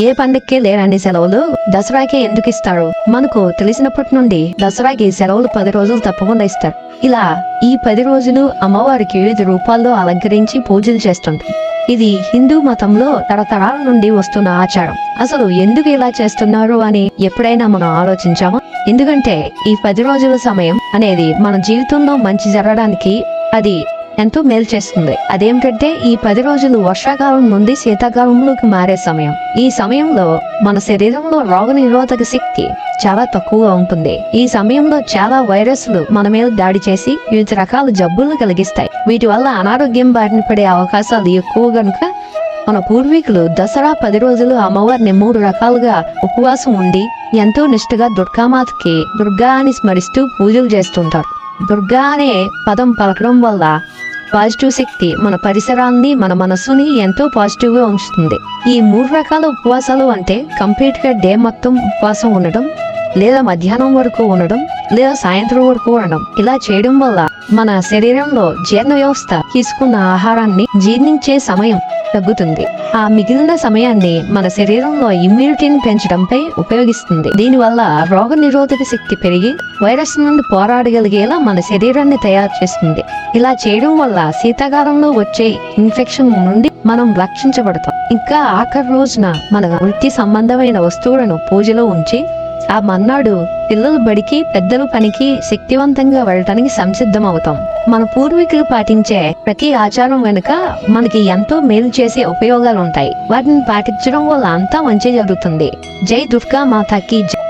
ఏ పండక్కే లేరండి సెలవులు? దసరాకే ఎందుకు ఇస్తారు మనకు తెలిసినప్పటి నుండి దసరాకి సెలవులు పది రోజులు తప్పకుండా ఇస్తారు. ఇలా ఈ పది రోజులు అమ్మవారికి వివిధ రూపాల్లో అలంకరించి పూజలు చేస్తుంది ఇది హిందూ మతంలో తరతరాల నుండి వస్తున్న ఆచారం. అసలు ఎందుకు ఇలా చేస్తున్నారు అని ఎప్పుడైనా మనం ఆలోచించామా? ఎందుకంటే ఈ పది రోజుల సమయం అనేది మన జీవితంలో మంచి జరగడానికి అది ఎంతో మేలు చేస్తుంది. అదేమిటంటే ఈ పది రోజులు వర్షాకాలం నుండి శీతాకాలంలోకి మారే సమయం. ఈ సమయంలో మన శరీరంలో రోగ నిరోధక శక్తి చాలా తక్కువగా ఉంటుంది. ఈ సమయంలో చాలా వైరస్లు మన మీద దాడి చేసి వివిధ రకాల జబ్బులు కలిగిస్తాయి. వీటి వల్ల అనారోగ్యం బారిన పడే అవకాశాలు ఎక్కువ గనుక మన పూర్వీకులు దసరా పది రోజులు అమ్మవారిని మూడు రకాలుగా ఉపవాసం ఉండి ఎంతో నిష్ఠగా దుర్గామాతకి దుర్గా అని స్మరిస్తూ పూజలు చేస్తుంటారు. దుర్గా అనే పదం పలకడం వల్ల పాజిటివ్ శక్తి మన పరిసరాన్ని మన మనసుని ఎంతో పాజిటివ్గా ఉంచుతుంది. ఈ మూడు రకాల ఉపవాసాలు అంటే కంప్లీట్గా డే మొత్తం ఉపవాసం ఉండడం లేదా మధ్యాహ్నం వరకు ఉండడం లేదా సాయంత్రం వరకు ఉండడం. ఇలా చేయడం వల్ల మన శరీరంలో జీర్ణ వ్యవస్థ తీసుకున్న ఆహారాన్ని జీర్ణించే సమయం తగ్గుతుంది. ఆ మిగిలిన సమయాన్ని మన శరీరంలో ఇమ్యూనిటీని పెంచడంపై ఉపయోగిస్తుంది. దీనివల్ల రోగ నిరోధక శక్తి పెరిగి వైరస్ నుండి పోరాడగలిగేలా మన శరీరాన్ని తయారు చేస్తుంది. ఇలా చేయడం వల్ల శీతాకాలంలో వచ్చే ఇన్ఫెక్షన్ నుండి మనం రక్షించబడతాం. ఇంకా ఆఖరి రోజున మన వృత్తి సంబంధమైన వస్తువులను పూజలో ఉంచి ఆ మన్నాడు పిల్లలు బడికి పెద్దలు పనికి శక్తివంతంగా వెళ్ళటానికి సంసిద్ధం అవుతాం మన పూర్వీకులు పాటించే ప్రతి ఆచారం వెనుక మనకి ఎంతో మేలు చేసే ఉపయోగాలు ఉంటాయి వాటిని పాటించడం వల్ల అంతా మంచి జరుగుతుంది. జై దుర్గా మాతాకి జై.